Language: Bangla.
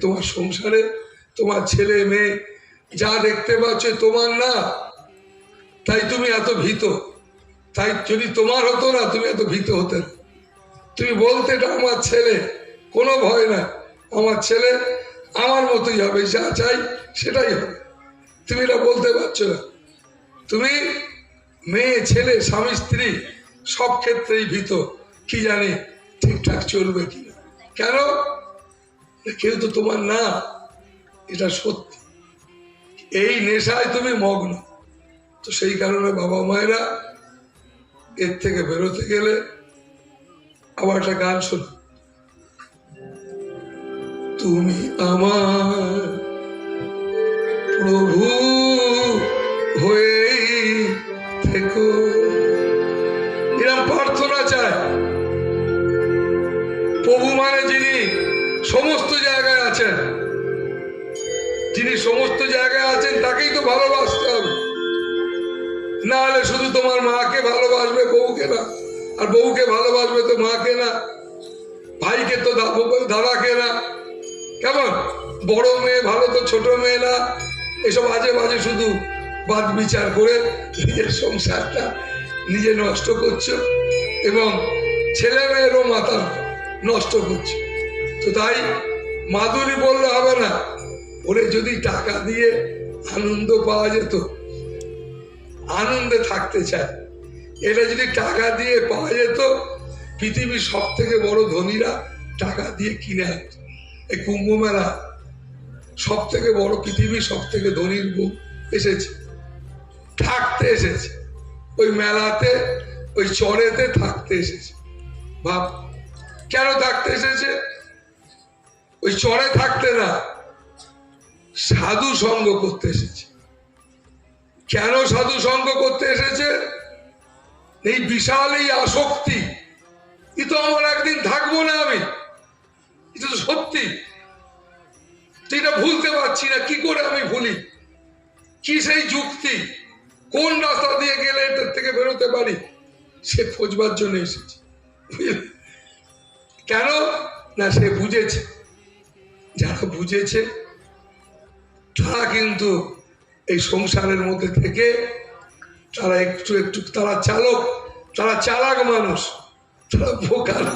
তোমার সংসারে তোমার ছেলে মেয়ে যা দেখতে পাচ্ছ তোমার না, তাই তুমি এত ভীত। তাই যদি তোমার হতো না, তুমি এত ভীত হতে। তুমি বলতে এটা আমার ছেলে, কোনো ভয় না আমার ছেলে আমার মতোই হবে, যা চাই সেটাই হবে। তুমি এটা বলতে পারছ না। তুমি মেয়ে, ছেলে, স্বামী, স্ত্রী, সব ক্ষেত্রেই ভীত। কি জানি ঠিকঠাক চলবে কিনা। কেন? কেউ তো তোমার না, এটা সত্যি। এই নেশায় তুমি মগ্ন। তো সেই কারণে বাবা মায়েরা এর থেকে বেরোতে গেলে আবার একটা গান শোনো তুমি আমার প্রভু সমস্ত জায়গায় আছেন। যিনি সমস্ত জায়গায় আছেন, তাকেই তো ভালোবাসতে হবে। না হলে শুধু তোমার মাকে ভালোবাসবে, বউকে না। আর বউকে ভালোবাসবে তো মাকে না। ভাইকে তো দাদাকে না। কেমন? বড় মেয়ে, ভালো তো ছোট মেয়ে না। এসব আজে বাজে শুধু বাদ বিচার করে নিজের সংসারটা নিজে নষ্ট করছ এবং ছেলে মেয়েরও মাথা নষ্ট করছ। তো তাই মাধুরী বললে হবে না। ওরে যদি টাকা দিয়ে আনন্দ পাওয়া যেত, আনন্দে থাকতে চায়, এটা যদি টাকা দিয়ে পাওয়া যেত, পৃথিবীর সব থেকে বড় ধনীরা টাকা দিয়ে কিনে আনত। এই কুম্ভ মেলা সব থেকে বড়, পৃথিবীর সব থেকে ধনীর বউ এসেছে, থাকতে এসেছে, ওই মেলাতে, ওই চরেতে থাকতে এসেছে। ভাব কেন থাকতে এসেছে? ওই চরে থাকতে না, সাধু সঙ্গ করতে এসেছে। কেন সাধু সঙ্গ করতে এসেছে? এই বিশাল এই আসক্তি, এ তো আমার একদিন থাকব না আমি। এটা তো সত্যি। এটা ভুলতে পারছি না, কি করে আমি ভুলি? কি সেই যুক্তি? কোন রাস্তা দিয়ে গেলে এটার থেকে বেরোতে পারি? সে খোঁজবার জন্য এসেছে? কেন? না, সে বুঝেছে। বুঝেছে। তারা কিন্তু এই সংসারের মধ্যে থেকে তারা একটু একটু, তারা চালক, তারা চালাক মানুষ, তারা বোকা না।